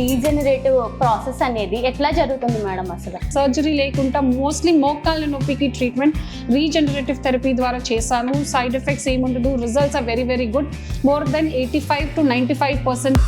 Regenerative process అనేది ఎట్లా జరుగుతుంది మేడం అసలు? సర్జరీ లేకుండా మోస్ట్లీ మోకాళ్ళ నొప్పికి ట్రీట్మెంట్ రీజనరేటివ్ థెరపీ ద్వారా చేశాను. సైడ్ ఎఫెక్ట్స్ ఏముండదు. Results are very very good. More than eighty five to ninety five percent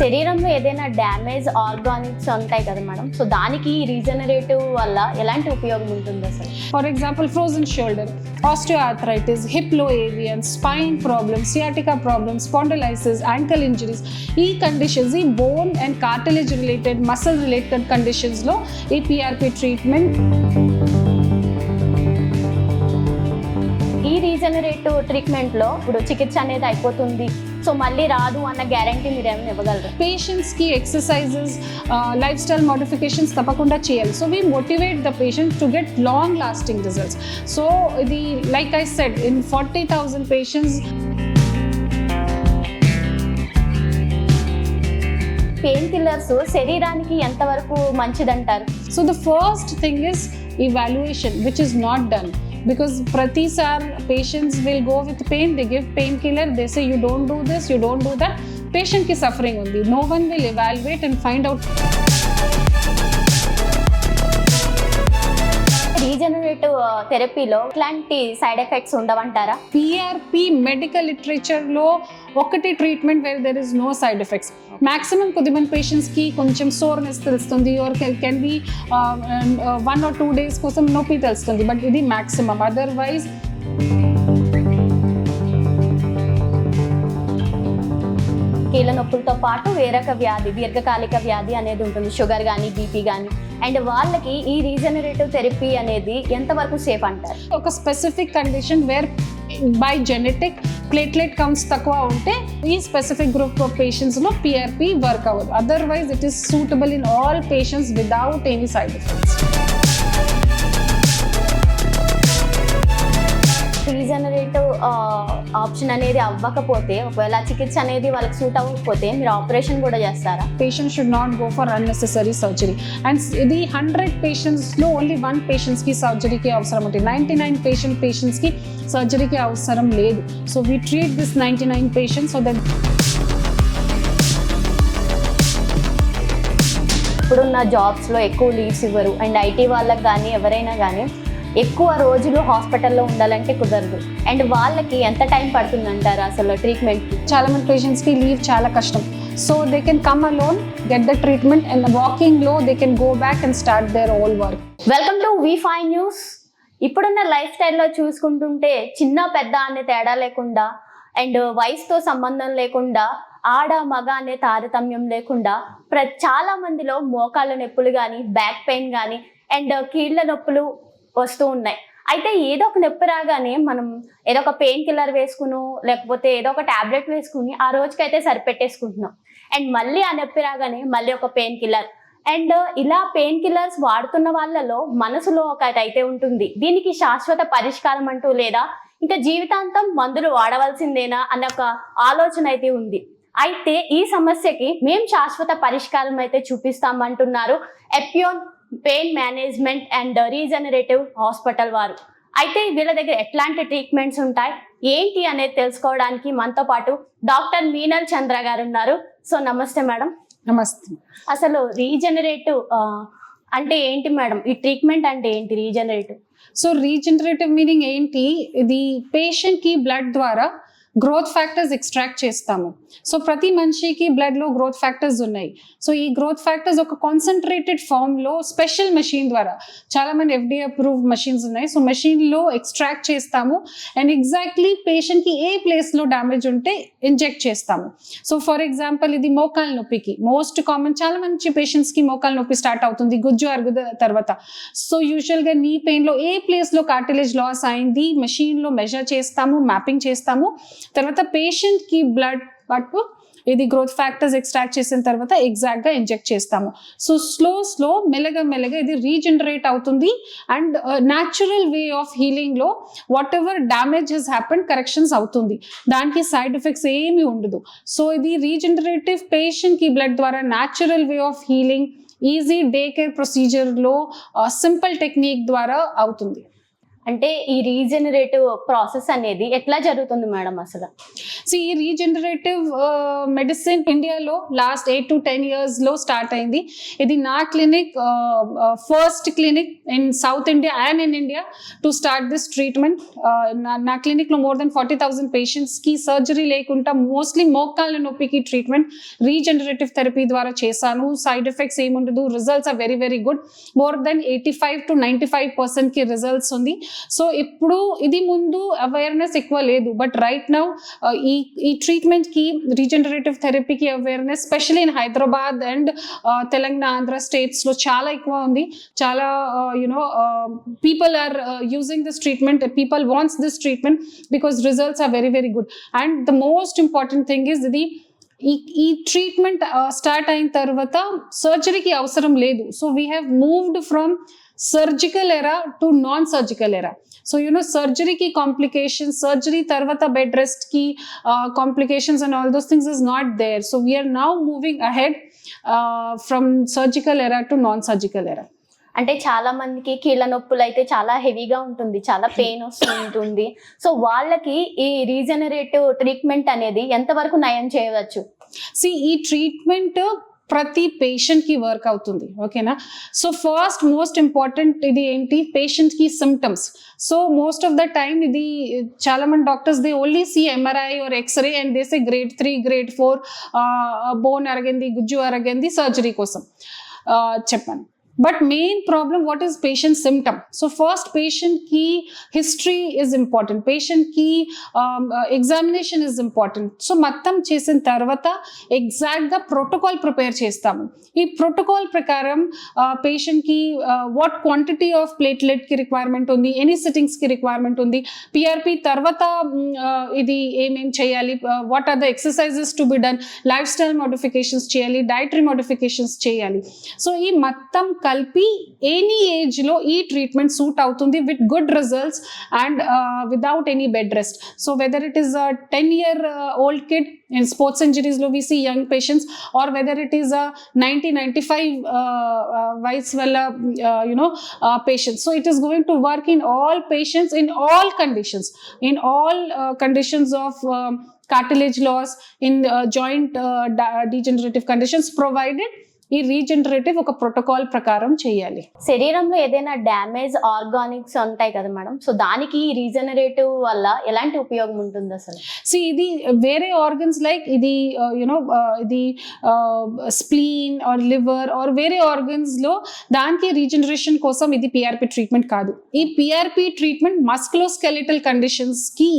శరీరంలో ఏదైనా డ్యామేజ్ ఆర్గానిక్స్ ఉంటాయి కదా మేడం. సో దానికి రీజనరేటివ్ వల్ల ఎలాంటి ఉపయోగం ఉంటుంది అసలు? For example frozen shoulder osteoarthritis హిప్లో avian spine problems sciatica problems spondylosis ankle injuries ఈ కండిషన్స్ ఈ bone and cartilage related muscle related కండిషన్స్లో ఈ పిఆర్పి ట్రీట్మెంట్ ఈ రీజనరేటివ్ ట్రీట్మెంట్లో ఇప్పుడు చికిత్స అనేది అయిపోతుంది. సో మళ్ళీ రాదు అన్న గ్యారంటీ మీరు ఏమైనా ఇవ్వగలరు? పేషెంట్స్కి ఎక్సర్సైజెస్ లైఫ్ స్టైల్ మోడిఫికేషన్స్ తప్పకుండా చేయాలి. So we motivate the patient to get long lasting results so ఇది like I said in forty thousand patients pain killers శరీరానికి ఎంతవరకు మంచిదంటారు? So the first thing is evaluation which is not done. Because pratisar patients will go with pain they give painkiller they say you don't do this you don't do that. Patient ki suffering only. No one will evaluate and find out regenerative థెరపీలో ఇట్లాంటి side effects ఉండవంటారా? PRP medical లిటరేచర్లో ఒకటి treatment where there is no side effects maximum కొద్దిమంది పేషెంట్స్కి కొంచెం soreness తెలుస్తుంది or can be one or two days కోసం నొప్పి తెలుస్తుంది బట్ ఇది మాక్సిమం అదర్వైజ్ కీళ్ళ నొప్పులతో పాటు వేరొక వ్యాధి దీర్ఘకాలిక వ్యాధి అనేది ఉంటుంది. షుగర్ కానీ బీపీ కానీ అండ్ వాళ్ళకి ఈ రీజనరేటివ్ థెరపీ అనేది ఎంతవరకు సేఫ్ అంటారు? ఒక specific condition where by genetic platelet counts తక్కువ ఉంటే ఈ స్పెసిఫిక్ గ్రూప్ ఆఫ్ పేషెంట్స్లో పిఆర్పి వర్క్ అవ్వదు. Otherwise it is suitable in all patients without any side effects. Regenerative option అనేది అవ్వకపోతే ఒకవేళ చికిత్స అనేది వాళ్ళకి సూట్ అవ్వకపోతే మీరు ఆపరేషన్ కూడా చేస్తారా? Patient should not go for unnecessary surgery and ఇది హండ్రెడ్ పేషెంట్స్లో ఓన్లీ వన్ పేషెంట్స్కి సర్జరీకి అవసరం ఉంటుంది. నైంటీ నైన్ పేషెంట్ పేషెంట్స్కి సర్జరీకి అవసరం లేదు. So we treat this ninety nine patients so that ఇప్పుడున్న జాబ్స్లో ఎక్కువ లీవ్స్ ఇవ్వరు. అండ్ ఐటీ వాళ్ళకి కానీ ఎవరైనా కానీ ఎక్కువ రోజులు హాస్పిటల్లో ఉండాలంటే కుదరదు. అండ్ వాళ్ళకి ఎంత టైం పడుతుంది అంటారు అసలు ట్రీట్మెంట్కి చాలా మంది పేషెంట్స్కి లీవ్ చాలా కష్టం. So they can come alone get the treatment and వాకింగ్లో they can go back and start their all work welcome to V Five News ఇప్పుడున్న లైఫ్ స్టైల్లో చూసుకుంటుంటే చిన్న పెద్ద అనే తేడా లేకుండా అండ్ వయసుతో సంబంధం లేకుండా ఆడ మగ అనే తారతమ్యం లేకుండా ప్ర చాలా మందిలో మోకాళ్ళ నొప్పులు కానీ బ్యాక్ పెయిన్ కానీ అండ్ కీళ్ళ నొప్పులు వస్తూ ఉన్నాయి. అయితే ఏదో ఒక నొప్పి రాగానే మనం ఏదో ఒక పెయిన్ కిల్లర్ వేసుకును లేకపోతే ఏదో ఒక టాబ్లెట్ వేసుకుని ఆ రోజుకైతే సరిపెట్టేసుకుంటున్నాం. అండ్ మళ్ళీ ఆ నొప్పి రాగానే మళ్ళీ ఒక పెయిన్ కిల్లర్ అండ్ ఇలా పెయిన్ కిల్లర్స్ వాడుతున్న వాళ్ళలో మనసులో ఒకటి అయితే ఉంటుంది. దీనికి శాశ్వత పరిష్కారం అంటూ లేదా ఇంకా జీవితాంతం మందులు వాడవలసిందేనా అన్న ఒక ఆలోచన అయితే ఉంది. అయితే ఈ సమస్యకి మేము శాశ్వత పరిష్కారం అయితే చూపిస్తామంటున్నారు. Epione pain management and regenerative hospital వారు. అయితే వీళ్ళ దగ్గర ఎట్లాంటి ట్రీట్మెంట్స్ ఉంటాయి? ఏంటి అనేది తెలుసుకోవడానికి మనతో పాటు డాక్టర్ మీనల్ చంద్ర గారు ఉన్నారు. సో నమస్తే మేడం. నమస్తే. అసలు రీజనరేటివ్ అంటే ఏంటి మేడం? ఈ ట్రీట్మెంట్ అంటే ఏంటి రీజనరేటివ్? సో రీజనరేటివ్ మీనింగ్ ఏంటి? ఇది పేషెంట్కి బ్లడ్ ద్వారా గ్రోత్ ఫ్యాక్టర్స్ ఎక్స్ట్రాక్ట్ చేస్తాము. సో ప్రతి మనిషికి బ్లడ్లో గ్రోత్ ఫ్యాక్టర్స్ ఉన్నాయి. సో ఈ గ్రోత్ ఫ్యాక్టర్స్ ఒక కాన్సన్ట్రేటెడ్ ఫామ్లో స్పెషల్ మెషిన్ ద్వారా చాలా మంది ఎఫ్డీ అప్రూవ్ మెషిన్స్ ఉన్నాయి. సో మెషిన్లో ఎక్స్ట్రాక్ట్ చేస్తాము. అండ్ ఎగ్జాక్ట్లీ పేషెంట్కి ఏ ప్లేస్లో డ్యామేజ్ ఉంటే ఇంజెక్ట్ చేస్తాము. సో ఫర్ ఎగ్జాంపుల్ ఇది మోకాల నొప్పికి. మోస్ట్ కామన్ చాలా మంచి పేషెంట్స్కి మోకాల నొప్పి స్టార్ట్ అవుతుంది గుజ్జు అరుగుద తర్వాత. సో యూజువల్గా నీ పెయిన్లో ఏ ప్లేస్లో కార్టిలేజ్ లాస్ అయింది మెషిన్లో మెజర్ చేస్తాము మ్యాపింగ్ చేస్తాము. తర్వాత పేషెంట్కి బ్లడ్ పట్టు ఇది గ్రోత్ ఫ్యాక్టర్స్ ఎక్స్ట్రాక్ట్ చేసిన తర్వాత ఎగ్జాక్ట్గా ఇంజెక్ట్ చేస్తాము. సో స్లో స్లో మెల్లగా మెల్లగా ఇది రీజనరేట్ అవుతుంది and natural way of హీలింగ్లో whatever damage has happen corrections అవుతుంది. దానికి సైడ్ ఎఫెక్ట్స్ ఏమీ ఉండదు. సో ఇది రీజనరేటివ్ పేషెంట్కి బ్లడ్ ద్వారా natural way of healing easy day care ప్రొసీజర్లో simple technique ద్వారా అవుతుంది. అంటే ఈ రీజనరేటివ్ ప్రాసెస్ అనేది ఎట్లా జరుగుతుంది మేడం అసలు? సో ఈ రీజనరేటివ్ మెడిసిన్ ఇండియాలో లాస్ట్ ఎయిట్ టు టెన్ ఇయర్స్లో స్టార్ట్ అయింది. ఇది నా clinic first clinic in South India and in India to start this treatment నా క్లినిక్లో మోర్ దెన్ ఫార్టీ థౌసండ్ పేషెంట్స్కి సర్జరీ లేకుండా మోస్ట్లీ మోకాళ్ళ నొప్పికి ట్రీట్మెంట్ రీజనరేటివ్ థెరపీ ద్వారా చేశాను. సైడ్ ఎఫెక్ట్స్ ఏముండదు results are very very good more than eighty five to ninety five పర్సెంట్కి రిజల్ట్స్ ఉంది. సో ఇప్పుడు ఇది ముందు అవేర్నెస్ ఎక్కువ లేదు. బట్ రైట్ నౌ ఈ ఈ ట్రీట్మెంట్కి రీజనరేటివ్ థెరపీకి awareness specially in Hyderabad and Telangana Andhra స్టేట్స్లో చాలా ఎక్కువ ఉంది. చాలా you know people are using this treatment people wants this treatment because results are very very good and the most important thing is ఇది ఈ ఈ ట్రీట్మెంట్ స్టార్ట్ uh, అయిన తర్వాత సర్జరీకి అవసరం లేదు. So we have moved from surgical era to non surgical era so you know సర్జరీకి complications surgery తర్వాత bed రెస్ట్కి complications and all those things is not there so we are now moving ahead from surgical era to non surgical era అంటే చాలా మందికి కీళ్ళ నొప్పులు అయితే చాలా హెవీగా ఉంటుంది చాలా పెయిన్ వస్తూ ఉంటుంది. సో వాళ్ళకి ఈ రీజనరేటివ్ ట్రీట్మెంట్ అనేది ఎంతవరకు నయం చేయవచ్చు? సి ఈ ట్రీట్మెంట్ ప్రతి పేషెంట్కి వర్క్ అవుతుంది. ఓకేనా? సో ఫస్ట్ మోస్ట్ ఇంపార్టెంట్ ఇది ఏంటి? పేషెంట్కి symptoms so most of the time ఇది చాలా మంది doctors they only see MRI or x-ray and these grade three grade four bone అరగింది గుజ్జు అరగింది సర్జరీ కోసం. Uh, but main problem what is patient symptom so first పేషెంట్కి history is important పేషెంట్కి examination is important so మొత్తం చేసిన తర్వాత ఎగ్జాక్ట్గా protocol prepare చేస్తాము ఈ ప్రోటోకాల్ ప్రకారం పేషెంట్కి వాట్ క్వాంటిటీ ఆఫ్ ప్లేట్లెట్కి రిక్వైర్మెంట్ ఉంది ఎనీ సిట్టింగ్స్కి రిక్వైర్మెంట్ ఉంది పిఆర్పి తర్వాత ఇది ఏమేం చేయాలి what are the exercises to be done life style modifications చేయాలి డైటరీ మోడిఫికేషన్స్ చేయాలి సో ఈ మొత్తం కలిపి ఎనీ ఏజ్లో ఈ ట్రీట్మెంట్ సూట్ అవుతుంది with good results and without any bed rest so whether it is a ten year old kid in sports ఇంజరీస్లో we see young patients or whether it is a ninety ninety five వయసు వల్ల you know patients so it is going to work in all patients in all conditions in all conditions of cartilage loss in uh, joint uh, de- degenerative conditions provided ఈ regenerative ఒక protocol ప్రకారం చేయాలి. శరీరంలో ఏదైనా damage Organics ఉంటాయి కదా madam. So దానికి ఈ రీజనరేటివ్ వల్ల ఎలాంటి ఉపయోగం ఉంటుంది అసలు? సో ఇది వేరే ఆర్గన్స్ లైక్ ఇది యునో ఇది స్ప్లీన్ ఆర్ లివర్ ఆర్ వేరే organs లో దానికి రీజనరేషన్ కోసం ఇది పిఆర్పి ట్రీట్మెంట్ కాదు. ఈ పిఆర్పి ట్రీట్మెంట్ మస్కులోస్కెలిటల్ కండిషన్స్కి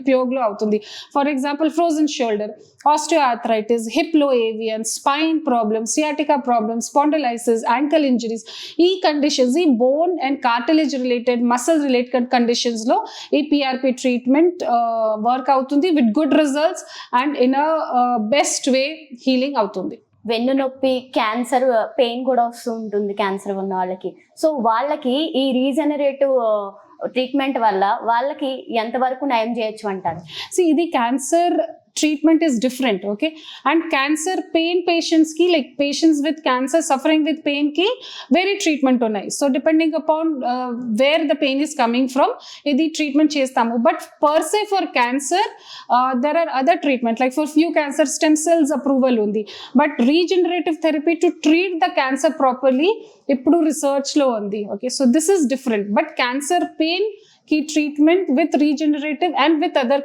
ఉపయోగంలో అవుతుంది. For example frozen shoulder. Osteoarthritis హిప్లో even spine problems sciatica problems spondylosis ankle injuries ఈ కండిషన్స్ ఈ bone and cartilage related muscle related కండిషన్స్లో ఈ పిఆర్పి ట్రీట్మెంట్ వర్క్ అవుతుంది with good results and in a best way healing అవుతుంది. వెన్ను నొప్పి cancer pain కూడా వస్తూ ఉంటుంది క్యాన్సర్ ఉన్న వాళ్ళకి. సో వాళ్ళకి ఈ రీజనరేటివ్ ట్రీట్మెంట్ వల్ల వాళ్ళకి ఎంతవరకు నయం చేయొచ్చు అంటారు? సో ఇది cancer treatment is different okay and cancer pain పేషెంట్స్కి like patients with cancer suffering with పెయిన్కి వేరే ట్రీట్మెంట్ ఉన్నాయి so depending upon where the pain is coming from ఇది ట్రీట్మెంట్ చేస్తాము. But per se for cancer there are other treatment like for few cancer stem cells approval ఉంది. But regenerative therapy to treat the cancer properly ఇప్పుడు రీసెర్చ్లో ఉంది okay so this is different but cancer pain కి treatment with regenerative and with other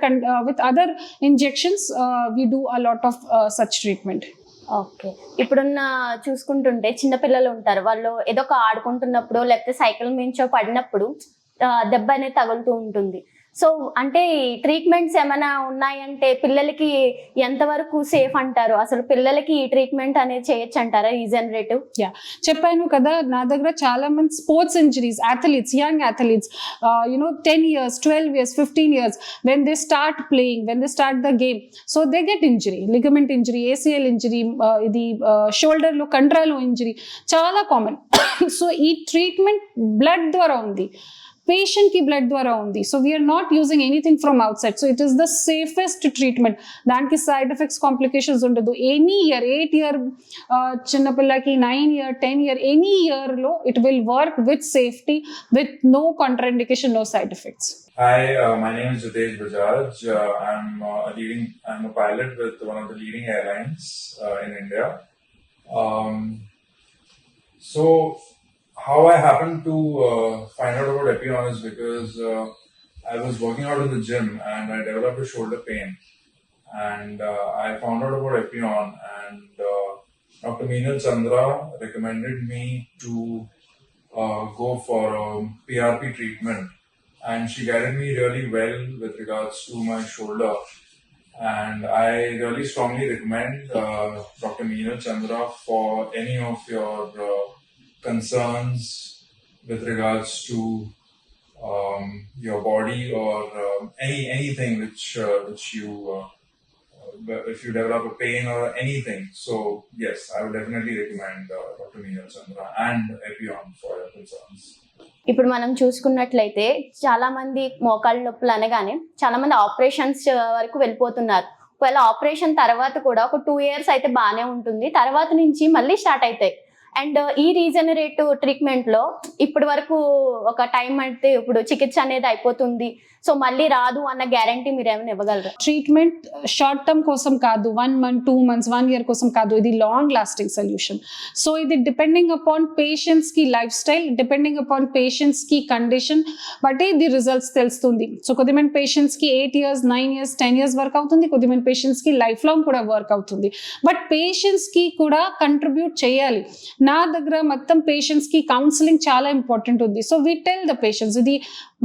with other injections do do a lot of such treatment okay ఇప్పుడున్న చూసుకుంటుంటే చిన్నపిల్లలు ఉంటారు. వాళ్ళు ఏదో ఒక ఆడుకుంటున్నప్పుడు లేకపోతే సైకిల్ మించో పడినప్పుడు దెబ్బ అనేది తగులుతూ ఉంటుంది. సో అంటే ట్రీట్మెంట్స్ ఏమైనా ఉన్నాయంటే పిల్లలకి ఎంతవరకు సేఫ్ అంటారు? అసలు పిల్లలకి ఈ ట్రీట్మెంట్ అనేది చేయొచ్చు అంటారా రీజనరేటివ్ చెప్పాను కదా నా దగ్గర చాలా మంది sports injuries athletes young athletes you know ten years twelve years fifteen years when they start playing when they start the game so they get injury ligament injury ACL injury ఇది షోల్డర్లో chondral injury చాలా common so ఈ treatment blood ద్వారా ఉంది. Patient కి blood ద్వారా ఉంది so we're not using anything from outside so it is the safest treatment దానికి సైడ్ ఎఫెక్ట్స్ కాంప్లికేషన్స్ ఉండదు any year eight year చిన్నపిల్లకి nine year ten year any ఇయర్లో it will work with safety with no contraindication no side effects Hi, uh, my name is Jitesh Bajaj. Uh, I'm uh, a leading. I'm a pilot with one of the leading airlines uh, in India. Um, so, how I happened to uh, find out about Epion is because uh, I was working out in the gym and I developed a shoulder pain, and uh, I found out about Epion, and uh, Dr. Meenal Chandra recommended me to uh, go for a PRP treatment and she guided me really well with regards to my shoulder. And I really strongly recommend uh, Dr. Meenal Chandra for any of your uh, concerns with regards to um, your body or um, any anything which uh, which you uh, if you develop a pain or anything. So yes, I would definitely recommend uh, Dr. Meenal Chandra and Epion for your concerns. ఇప్పుడు మనం చూసుకున్నట్లయితే చాలా మంది మోకాళ్ళ నొప్పులు అనగానే చాలా మంది ఆపరేషన్స్ వరకు వెళ్ళిపోతున్నారు ఒకవేళ ఆపరేషన్ తర్వాత కూడా ఒక టూ ఇయర్స్ అయితే బాగానే ఉంటుంది తర్వాత నుంచి మళ్ళీ స్టార్ట్ అవుతాయి అండ్ ఈ రీజనరేటివ్ ట్రీట్మెంట్లో ఇప్పటి వరకు ఒక టైం అంటే ఇప్పుడు చికిత్స అనేది అయిపోతుంది. సో మళ్ళీ రాదు అన్న గ్యారంటీ మీరు ఏమైనా ఇవ్వగలరా? ట్రీట్మెంట్ షార్ట్ టర్మ్ కోసం కాదు one month two months one year కోసం కాదు ఇది లాంగ్ లాస్టింగ్ సొల్యూషన్ సో ఇది డిపెండింగ్ అపాన్ పేషెంట్స్కి లైఫ్ స్టైల్ డిపెండింగ్ అపాన్ పేషెంట్స్కి కండిషన్ బట్టి ఇది రిజల్ట్స్ తెలుస్తుంది. సో కొద్దిమంది పేషెంట్స్కి eight years nine years ten years work అవుతుంది కొద్దిమంది పేషెంట్స్కి లైఫ్ లాంగ్ కూడా వర్క్ అవుతుంది. బట్ పేషెంట్స్కి కూడా కంట్రిబ్యూట్ చేయాలి. నా దగ్గర మొత్తం పేషెంట్స్కి కౌన్సిలింగ్ చాలా ఇంపార్టెంట్ ఉంది. So we tell the patients ఇది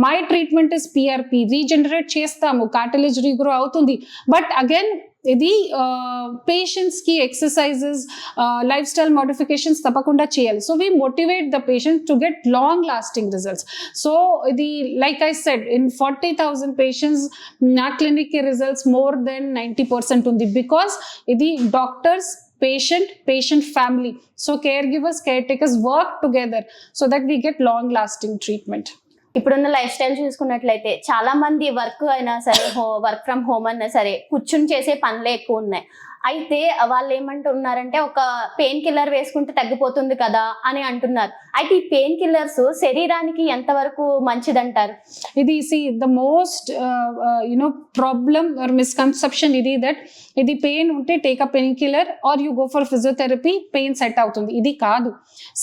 my treatment is therapy regenerate చేస్తాము కార్టిలేజ్ రీగ్రో అవుతుంది. బట్ అగైన్ ఇది పేషెంట్స్కి ఎక్సర్సైజెస్ లైఫ్ స్టైల్ మోడిఫికేషన్స్ తప్పకుండా చేయాలి. So we motivate the patient to get long lasting results so ఇది like I said in forty thousand patients నా క్లినిక్కి results more than ninety percent ఉంది. Because ఇది doctors patient patient family. So caregivers caretakers work together so that we get long lasting treatment. ఇప్పుడున్న life style చూసుకున్నట్లయితే చాలా మంది work అయినా సరే వర్క్ ఫ్రమ్ హోమ్ అయినా సరే కూర్చుని చేసే పనులే ఎక్కువ ఉన్నాయి. అయితే వాళ్ళు ఏమంటున్నారంటే ఒక పెయిన్ కిల్లర్ వేసుకుంటే తగ్గిపోతుంది కదా అని అంటున్నారు. అయితే ఈ పెయిన్ కిల్లర్స్ శరీరానికి ఎంతవరకు మంచిదంటారు? ఇది see the most you know problem or misconception ఇది దట్ ఇది పెయిన్ ఉంటే take a pain killer or you go for physiotherapy pain set అవుతుంది. ఇది కాదు.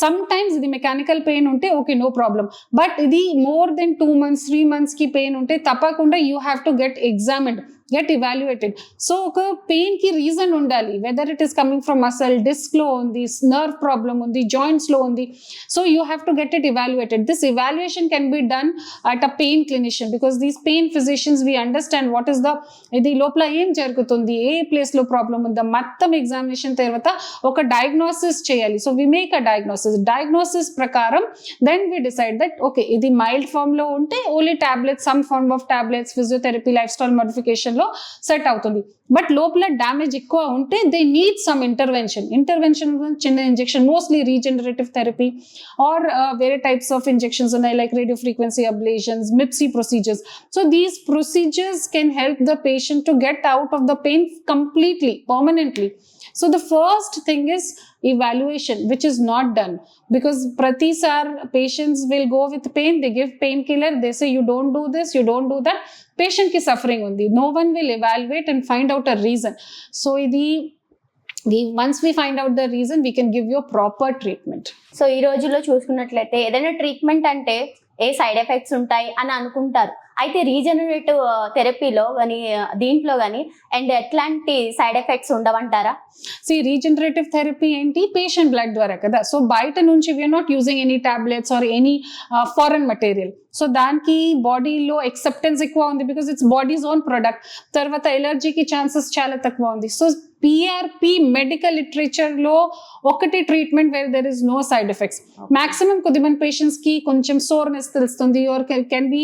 సమ్ టైమ్స్ ఇది మెకానికల్ పెయిన్ ఉంటే ఓకే నో ప్రాబ్లం బట్ ఇది more than two months three మంత్స్కి పెయిన్ ఉంటే తప్పకుండా you have to get examined get evaluated so ఒక పెయిన్కి రీజన్ ఉండాలి. Whether it is coming from muscle డిస్క్లో ఉంది నర్వ్ ప్రాబ్లమ్ ఉంది జాయింట్స్లో ఉంది. So you have to get it evaluated this evaluation can be done at a pain clinician because these pain physicians we understand what is the ఇది లోపల ఏం జరుగుతుంది ఏ ప్లేస్లో ప్రాబ్లం ఉందా మొత్తం ఎగ్జామినేషన్ తర్వాత ఒక డయాగ్నోసిస్ చేయాలి. So we make a diagnosis diagnosis ప్రకారం then we decide that okay ఇది మైల్డ్ ఫామ్లో ఉంటే only tablets some form of tablets physiotherapy lifestyle modification లో సెట్ అవుతుంది. బట్ లోపల డ్యామేజ్ ఎక్కువ ఉంటే they need some intervention. Intervention చిన్న injection mostly regenerative therapy or వేరే టైప్స్ ఆఫ్ ఇంజెక్షన్స్ ఉన్నాయి like radio frequency ablations మిప్సీ procedures so these procedures can help the patient to get out of the pain completely permanently so the first thing is evaluation which is not done because pratisar patients will go with pain they give painkiller they say you don't do this you don't do that patient ki suffering undi no one will evaluate and find out a reason so the we once we find out the reason we can give you a proper treatment so ఈ రోజుల్లో చూసుకున్నట్లయితే ఏదైనా treatment అంటే ఏ side effects ఉంటాయి అని అనుకుంటారు అయితే రీజనరేటివ్ థెరపీలో కానీ దీంట్లో కానీ అండ్ ఎట్లాంటి సైడ్ ఎఫెక్ట్స్ ఉండవంటారా? సి రీజనరేటివ్ థెరపీ ఏంటి? పేషెంట్ బ్లడ్ ద్వారా కదా. సో బయట నుంచి we're not using any tablets or any foreign material so దానికి బాడీలో ఎక్సెప్టెన్స్ ఎక్కువ ఉంది because it's body's own product తర్వాత ఎలర్జీకి ఛాన్సెస్ చాలా తక్కువ ఉంది. సో పిఆర్పి మెడికల్ లిటరేచర్లో ఒకటి treatment where there is no side effects maximum కొద్దిమంది పేషెంట్స్కి కొంచెం సోర్నెస్ తెలుస్తుంది or can be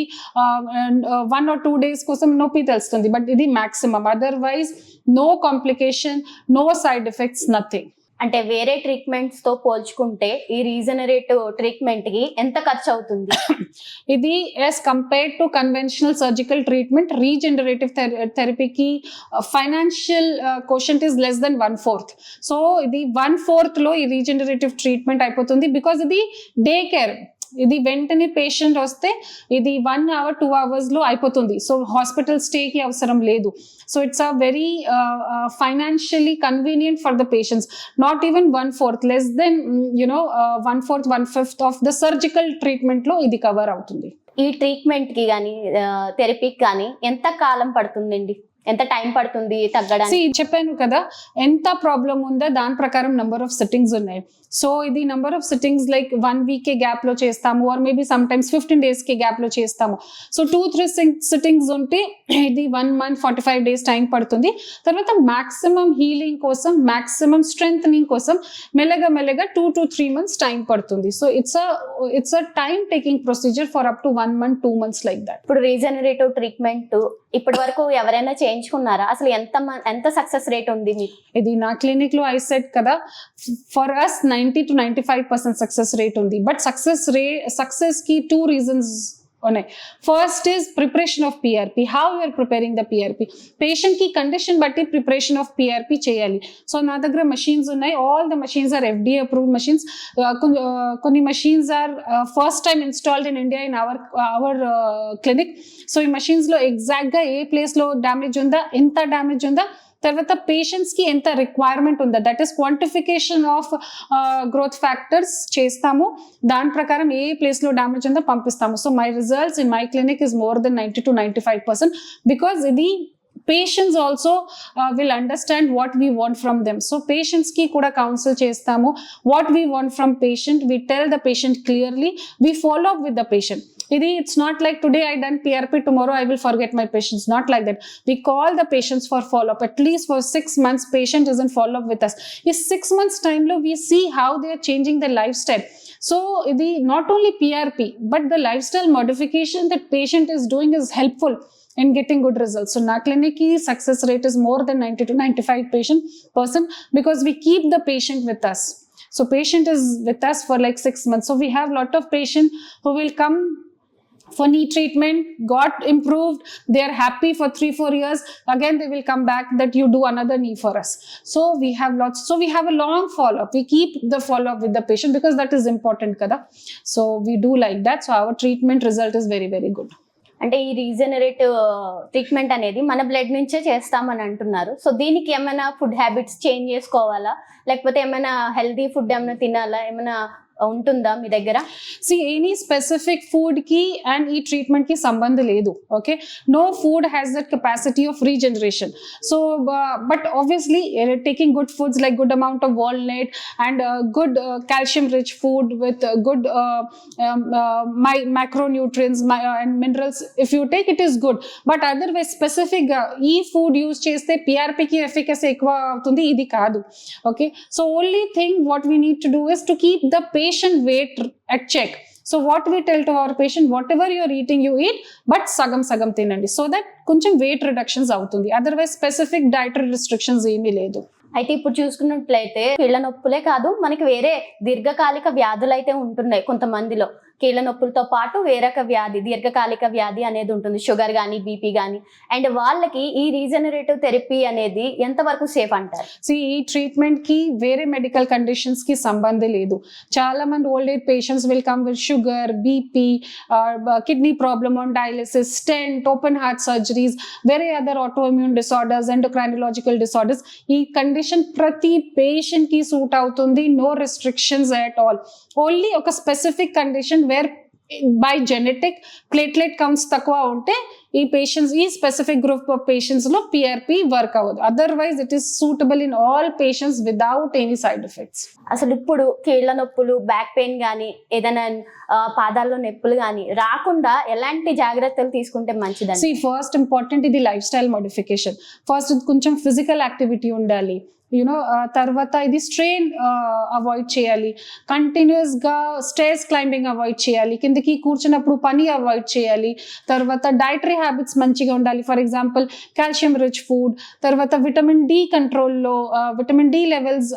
one or two days కోసం నొప్పి తెలుస్తుంది. బట్ ఇది maximum otherwise no complication no side effects nothing అంటే వేరే ట్రీట్మెంట్స్తో పోల్చుకుంటే ఈ రీజనరేటివ్ ట్రీట్మెంట్కి ఎంత ఖర్చు అవుతుంది ఇది as compared to conventional surgical treatment regenerative థెరపీకి financial question is less than one fourth so ఇది వన్ ఫోర్త్లో ఈ రీజనరేటివ్ ట్రీట్మెంట్ అయిపోతుంది బికాస్ ఇది డే కేర్ ఇది వెంటనే పేషెంట్ వస్తే ఇది వన్ అవర్ టూ అవర్స్లో అయిపోతుంది. సో హాస్పిటల్ స్టేకి అవసరం లేదు. So it's a very financially convenient for the patients not even one fourth less than you know one fourth one fifth of the surgical ట్రీట్మెంట్లో ఇది కవర్ అవుతుంది. ఈ ట్రీట్మెంట్కి కానీ థెరపీకి కానీ ఎంత కాలం పడుతుందండి? ఎంత టైం పడుతుంది తగ్గడానికి? చెప్పాను కదా ఎంత ప్రాబ్లం ఉందో దాని ప్రకారం నెంబర్ ఆఫ్ సిట్టింగ్స్ ఉన్నాయి. సో ఇది number of sittings like one week కే గ్యాప్లో చేస్తాము or maybe some times fifteen డేస్కి గ్యాప్లో చేస్తాము. సో టూ త్రీ సిట్టింగ్స్ ఉంటే ఇది one month forty five days time పడుతుంది. తర్వాత మాక్సిమం హీలింగ్ కోసం మాక్సిమం స్ట్రెంగ్ కోసం మెల్లగా మెల్లగా two to three months time పడుతుంది. So it's it's a time taking procedure for up to one month two months like that ఇప్పుడు regenerative treatment ఇప్పటి వరకు ఎవరైనా చేయించుకున్నారా? అసలు ఎంత ఎంత సక్సెస్ రేట్ ఉంది మీకు? ఇది నా క్లినిక్లో ఐ సెట్ కదా for us ninety to ninety five percent success rate ఉంది. బట్ సక్సెస్ రే సక్సెస్కి టూ రీజన్స్ ఉన్నాయి. First is preparation of PRP how you're preparing the PRP పేషెంట్కి కండిషన్ బట్టి ప్రిపరేషన్ ఆఫ్ పిఆర్పి చేయాలి. సో నా దగ్గర machines ఉన్నాయి. All the machines are FDA approved machines కొన్ని machines are first time installed in India in our our clinic so ఈ మషీన్స్లో ఎగ్జాక్ట్గా ఏ ప్లేస్లో డ్యామేజ్ ఉందా ఎంత డ్యామేజ్ ఉందా తర్వాత పేషెంట్స్కి ఎంత రిక్వైర్మెంట్ ఉందో that is quantification of growth factors చేస్తాము. దాని ప్రకారం ఏ ప్లేస్లో డ్యామేజ్ ఉందో పంపిస్తాము. So my results in my clinic is more than ninety to ninety five percent because ఇది patients also will understand what we want from them so పేషెంట్స్కి కూడా కౌన్సిల్ చేస్తాము what we want from patient we tell the patient clearly we follow up with the patient ఇది it's not like today I done PRP tomorrow I will forget my patients not like that we call the patients for follow up at least for six months patient doesn't follow up with us ఈ six months time లో we see how they are changing their lifestyle so ఇది not only PRP but the lifestyle modification that patient is doing is helpful in getting good results. So na clinic success rate is more than 90 to 95 patient percent because we keep the patient with us. So patient is with us for like six months. So we have lot of patient who will come for knee treatment got improved they are happy for three four years. Again they will come back that you do another knee for us. So we have lots so we have a long follow up we keep the follow up with the patient because that is important kada. So we do like that. So our treatment result is very very good అంటే ఈ regenerative treatment అనేది మన blood నుంచే చేస్తామని అంటున్నారు. So దీనికి ఏమైనా food habits change చేసుకోవాలా? లేకపోతే ఏమైనా హెల్దీ ఫుడ్ ఏమైనా తినాలా? ఏమైనా ఉంటుందా మీ దగ్గర సి ఎనీ స్పెసిఫిక్ ఫుడ్కి అండ్ ఈ ట్రీట్మెంట్కి సంబంధం లేదు okay no food has that capacity of regeneration so but obviously taking good foods like good amount of walnut and good calcium rich food with good my micronutrients and minerals if you take it is good but otherwise స్పెసిఫిక్గా ఈ food use చేస్తే పిఆర్పికి efficacy ఎక్కువ అవుతుంది ఇది కాదు okay so only thing what we need to do is to keep the pa patient weight at check so what we tell to our patient what ever your eating you eat but సగం సగం తినండి. So that కొంచెం weight reductions అవుతుంది. Otherwise specific dietary restrictions ఏమీ లేదు. అయితే ఇప్పుడు చూసుకున్నట్లయితే కీళ్ళ నొప్పులే కాదు మనకి వేరే దీర్ఘకాలిక వ్యాధులు అయితే ఉంటున్నాయి కొంతమందిలో. కీళ్ళ నొప్పులతో పాటు వేరొక వ్యాధి దీర్ఘకాలిక వ్యాధి అనేది ఉంటుంది. షుగర్ కానీ బీపీ కానీ అండ్ వాళ్ళకి ఈ రీజనరేటివ్ థెరపీ అనేది ఎంతవరకు సేఫ్ అంటారు? సో ఈ ట్రీట్మెంట్కి వేరే మెడికల్ కండిషన్స్కి సంబంధం లేదు. చాలా మంది old age patients will come with sugar BP kidney problem on dialysis stent open heart surgeries వేరే other autoimmune disorders endocrinological disorders ఈ కండిషన్ ప్రతి పేషెంట్కి సూట్ అవుతుంది. No restrictions at all only ఒక specific condition whereby genetic platelet counts తక్కువ ఉంటే ఈ patients ఈ స్పెసిఫిక్ గ్రూప్ ఆఫ్ పేషెంట్స్లో పిఆర్పి వర్క్ అవ్వదు. Otherwise it is suitable in all patients without any side effects అసలు ఇప్పుడు కీళ్ళ నొప్పులు బ్యాక్ పెయిన్ కానీ ఏదైనా పాదాల్లో నొప్పులు కానీ రాకుండా ఎలాంటి జాగ్రత్తలు తీసుకుంటే మంచిదని సి ఫస్ట్ ఇంపార్టెంట్ ఇది లైఫ్ స్టైల్ మోడిఫికేషన్ ఫస్ట్ కొంచెం ఫిజికల్ యాక్టివిటీ ఉండాలి. యూనో uh, తర్వాత ఇది స్ట్రెయిన్ అవాయిడ్ uh, చేయాలి. కంటిన్యూస్గా క్లైంబింగ్ అవాయిడ్ చేయాలి. కిందకి కూర్చున్నప్పుడు పని అవాయిడ్ చేయాలి. తర్వాత డైటరీ హ్యాబిట్స్ మంచిగా ఉండాలి. For example calcium rich food తర్వాత విటమిన్ డి కంట్రోల్లో విటమిన్ డి లెవెల్స్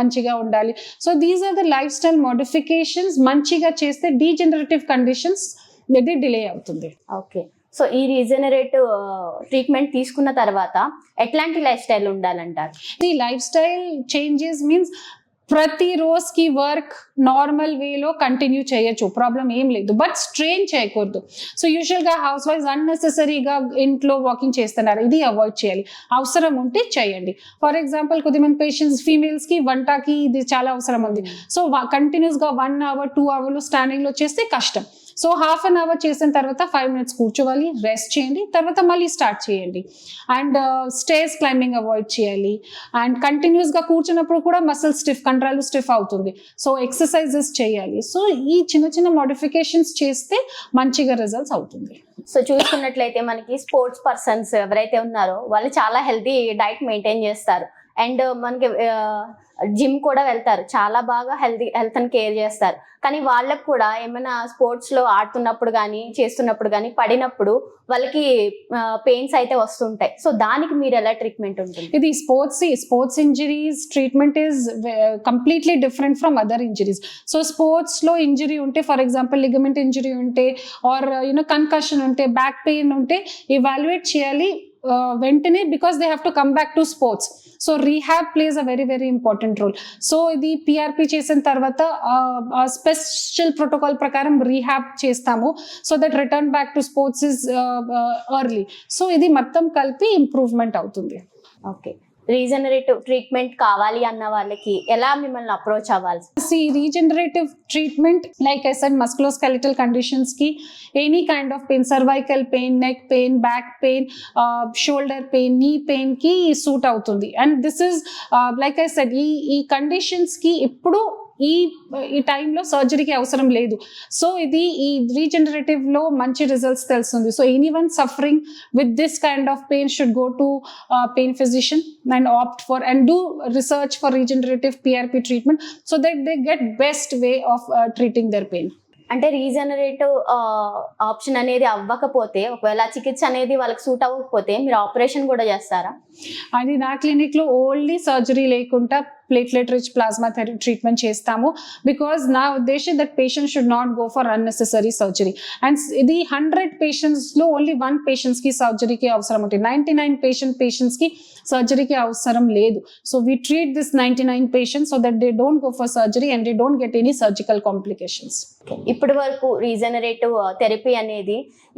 మంచిగా ఉండాలి. So these are the lifestyle modifications మంచిగా చేస్తే డీజనరేటివ్ కండిషన్స్ ఇది డిలే అవుతుంది. ఓకే సో ఈ రీజనరేటివ్ ట్రీట్మెంట్ తీసుకున్న తర్వాత ఎట్లాంటి లైఫ్ స్టైల్ ఉండాలంటారు? ఈ లైఫ్ స్టైల్ చేంజెస్ మీన్స్ ప్రతి రోజుకి వర్క్ నార్మల్ వేలో కంటిన్యూ చేయొచ్చు. ప్రాబ్లం ఏం లేదు. బట్ స్ట్రెయిన్ చేయకూడదు. సో యూజువల్గా హౌస్ వైఫ్ అన్నెసెసరీగా ఇంట్లో వాకింగ్ చేస్తున్నారు. ఇది అవాయిడ్ చేయాలి. అవసరం ఉంటే చేయండి. ఫర్ ఎగ్జాంపుల్ కొద్దిమంది పేషెంట్స్ ఫీమేల్స్కి వంటకి ఇది చాలా అవసరం ఉంది. సో కంటిన్యూస్గా వన్ అవర్ టూ అవర్లు స్టాండింగ్లో చేస్తే కష్టం. సో హాఫ్ అన్ అవర్ చేసిన తర్వాత ఫైవ్ మినిట్స్ కూర్చోవాలి రెస్ట్ చేయండి తర్వాత మళ్ళీ స్టార్ట్ చేయండి. అండ్ స్టేజ్ క్లైంబింగ్ అవాయిడ్ చేయాలి. అండ్ కంటిన్యూస్గా కూర్చున్నప్పుడు కూడా మసిల్ స్టిఫ్ కండరాలు స్టిఫ్ అవుతుంది. సో ఎక్సర్సైజెస్ చేయాలి. సో ఈ చిన్న చిన్న మోడిఫికేషన్స్ చేస్తే మంచిగా రిజల్ట్స్ అవుతుంది. సో చూసుకున్నట్లయితే మనకి స్పోర్ట్స్ పర్సన్స్ ఎవరైతే ఉన్నారో వాళ్ళు చాలా హెల్తీ డైట్ మెయింటైన్ చేస్తారు. అండ్ uh, మనకి uh, జిమ్ కూడా వెళ్తారు. చాలా బాగా హెల్తీ హెల్త్ అని కేర్ చేస్తారు. కానీ వాళ్ళకు కూడా ఏమైనా స్పోర్ట్స్లో ఆడుతున్నప్పుడు కానీ చేస్తున్నప్పుడు కానీ పడినప్పుడు వాళ్ళకి పెయిన్స్ అయితే వస్తుంటాయి. సో దానికి మీరు ఎలా ట్రీట్మెంట్ ఉంటుంది? ఇది sports sports injuries treatment is completely different from other injuries. So స్పోర్ట్స్లో ఇంజరీ ఉంటే ఫర్ ఎగ్జాంపుల్ లిగమెంట్ ఇంజరీ ఉంటే ఆర్ యూనో కన్కషన్ ఉంటే బ్యాక్ పెయిన్ ఉంటే ఇవాల్యుయేట్ చేయాలి. వెంటనే because they have to come back to sports so rehab plays a very very important role so ఇది PRP చేసిన తర్వాత స్పెషల్ ప్రోటోకాల్ ప్రకారం రీహాబ్ చేస్తాము. So that return back to sports is early so ఇది మొత్తం కలిపి ఇంప్రూవ్మెంట్ అవుతుంది. Okay regenerative treatment కావాలి అన్న వాళ్ళకి ఎలా మిమ్మల్ని అప్రోచ్ అవ్వాలి? రీజనరేటివ్ ట్రీట్మెంట్ లైక్ ఎసన్ musculoskeletal కండిషన్స్కి any kind of pain cervical pain neck pain back pain shoulder pain knee పెయిన్కి suit అవుతుంది. And this is like I said ఈ ఈ కండిషన్స్కి ఇప్పుడు ఈ ఈ టైంలో సర్జరీకి అవసరం లేదు. సో ఇది ఈ రీజనరేటివ్లో మంచి రిజల్ట్స్ తెలుస్తుంది. So anyone suffering with this kind of pain should go to pain physician and opt for and do research for regenerative PRP treatment so that they get best way of treating their pain అంటే regenerative option అనేది అవ్వకపోతే ఒకవేళ చికిత్స అనేది వాళ్ళకి suit అవ్వకపోతే మీరు operation కూడా చేస్తారా? అది నా క్లినిక్లో ఓన్లీ సర్జరీ లేకుండా platelet rich plasma therapy treatment చేస్తాము. బికాజ్ నా ఉద్దేశం that patient should not go for unnecessary surgery and ఇది హండ్రెడ్ పేషెంట్స్లో ఓన్లీ వన్ పేషెంట్స్కి సర్జరీకి అవసరం ఉంటుంది. నైంటీ నైన్ పేషెంట్ పేషెంట్స్కి సర్జరీకి అవసరం లేదు. So we treat this ninety nine patients so that they don't go for surgery and they don't get any surgical complications ఇప్పటి వరకు రీజనరేటివ్ థెరపీ uh, అనేది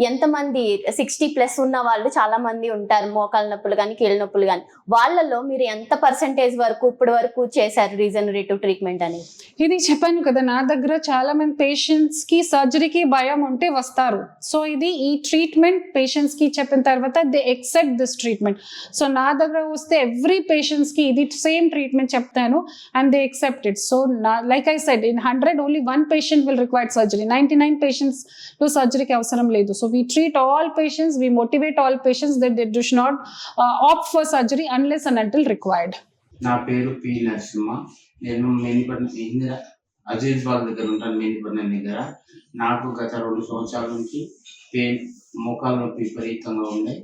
ఎంతమంది సిక్స్టీ ప్లస్ ఉన్న వాళ్ళు చాలా మంది ఉంటారు. మోకాల నొప్పులు కానీ కీళ్ళ నొప్పులు కానీ వాళ్ళలో మీరు ఎంత పర్సంటేజ్ వరకు ఇప్పటి వరకు చేశారు రీజనరేటివ్ ట్రీట్మెంట్ అనేది ఇది చెప్పాను కదా నా దగ్గర చాలా మంది పేషెంట్స్కి సర్జరీకి భయం ఉంటే వస్తారు. సో ఇది ఈ ట్రీట్మెంట్ పేషెంట్స్కి చెప్పిన తర్వాత they accept this treatment so నా దగ్గర వస్తే ఎవ్రీ పేషెంట్స్కి ఇది సేమ్ ట్రీట్మెంట్ చెప్తాను and they accept it so నా like I said in hundred only one patient will required surgery ninety nine పేషెంట్స్లో సర్జరీకి అవసరం లేదు. So we treat all patients we motivate all patients that they does not opt for surgery unless and until required నా పేరు P Narasimha. నేను మేనిపట్నం ఇందిరా అజీజ్ బాగ్ దగ్గర ఉంటాను మేనిపట్నం దగ్గర. నాకు గత రెండు సంవత్సరాల నుంచి పెయిన్ మోకాలు నొప్పి విపరీతంగా ఉండే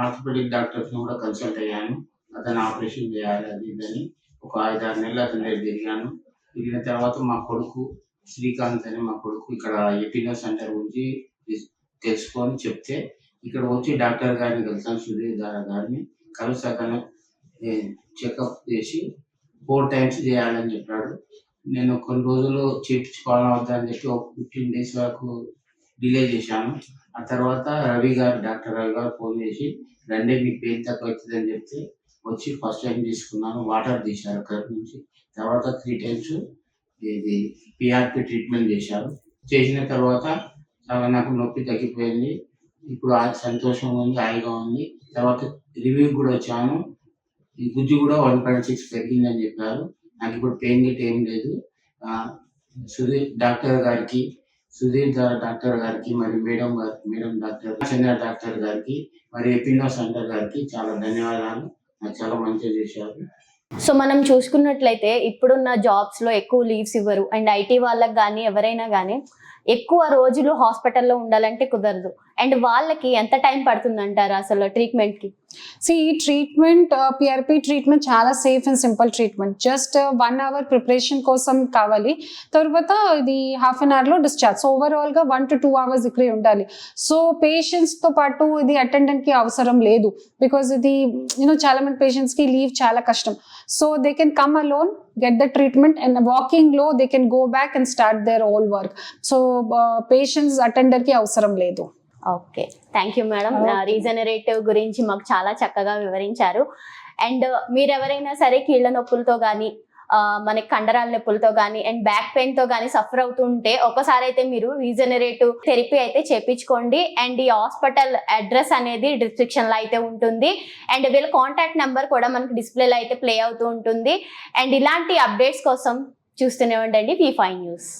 ఆర్థోపెడిక్ డాక్టర్స్ని కూడా కన్సల్ట్ అయ్యాను. అతను ఆపరేషన్ చేయాలి అది ఇదని ఒక ఐదు ఆరు నెలలు అతని దగ్గర తిరిగాను. తిరిగిన తర్వాత మా కొడుకు శ్రీకాంత్ అని మా కొడుకు ఇక్కడ ఎపినో సెంటర్ గురించి తెలుసుకొని చెప్తే ఇక్కడ వచ్చి డాక్టర్ గారిని కలిసాను సుధీర్ దారా గారిని. కలిసి అతను చెకప్ చేసి ఫోర్ టైమ్స్ చేయాలని చెప్పాడు. నేను కొన్ని రోజులు చేయించుకోవాలని వద్దా చెప్పి ఒక ఫిఫ్టీన్ డేస్ వరకు డిలే చేశాను. ఆ తర్వాత రవి గారు డాక్టర్ రవి గారు ఫోన్ చేసి రండి మీకు పెయిన్ తక్కువ అవుతుంది అని చెప్తే వచ్చి ఫస్ట్ టైం తీసుకున్నాను వాటర్ తీశారు అక్కడి నుంచి. తర్వాత త్రీ టైమ్స్ ఇది పిఆర్పి ట్రీట్మెంట్ చేశారు. చేసిన తర్వాత చాలా నాకు నొప్పి తగ్గిపోయింది. ఇప్పుడు ఆ సంతోషంగా ఉంది హాయిగా ఉంది. తర్వాత రివ్యూ కూడా వచ్చాను. ఈ గుజ్జు కూడా వన్ పాయింట్ సిక్స్ పెరిగిందని చెప్పారు. నాకు ఇప్పుడు పెయిన్ గిట్ ఏం లేదు. సుధీర్ డాక్టర్ గారికి సుధీర్ డాక్టర్ గారికి మరి మేడం గారి మేడం డాక్టర్ చంద్ర డాక్టర్ గారికి మరి ఎపినో సెంటర్ గారికి చాలా ధన్యవాదాలు. నాకు చాలా మంచిగా చేశారు. సో మనం చూసుకున్నట్లయితే ఇప్పుడున్న జాబ్స్లో ఎక్కువ లీవ్స్ ఇవ్వరు. అండ్ ఐటీ వాళ్ళకి కానీ ఎవరైనా కానీ ఎక్కువ రోజులు హాస్పిటల్లో ఉండాలంటే కుదరదు. అండ్ వాళ్ళకి ఎంత టైం పడుతుంది అంటారు అసలు ట్రీట్మెంట్కి? సో ఈ ట్రీట్మెంట్ పిఆర్పి ట్రీట్మెంట్ చాలా safe and simple treatment just one hour preparation కోసం కావాలి. తర్వాత ఇది హాఫ్ అన్ అవర్లో డిశ్చార్జ్ సో ఓవరాల్గా వన్ టు టూ అవర్స్ ఇక్కడే ఉండాలి. సో పేషెంట్స్తో పాటు ఇది అటెండెంట్కి అవసరం లేదు. బికాజ్ ఇది యూనో చాలా మంది పేషెంట్స్కి లీవ్ చాలా కష్టం. So they can come alone get the treatment and వాకింగ్లో they can go back and start their whole work so patients అటెండర్కి అవసరం లేదు. Okay. Thank you madam. Regenerative గురించి మాకు చాలా చక్కగా వివరించారు. అండ్ మీరు ఎవరైనా సరే కీళ్ళ నొప్పులతో కానీ మనకి కండరాల నొప్పులతో కానీ అండ్ బ్యాక్ పెయిన్తో కానీ సఫర్ అవుతుంటే ఒకసారి అయితే మీరు రీజనరేటివ్ థెరపీ అయితే చేపించుకోండి. అండ్ ఈ హాస్పిటల్ అడ్రస్ అనేది డిస్క్రిప్షన్లో అయితే ఉంటుంది. అండ్ వీళ్ళ కాంటాక్ట్ నెంబర్ కూడా మనకి డిస్ప్లేలో అయితే ప్లే అవుతూ ఉంటుంది. అండ్ ఇలాంటి అప్డేట్స్ కోసం చూస్తూనే ఉండండి. V five news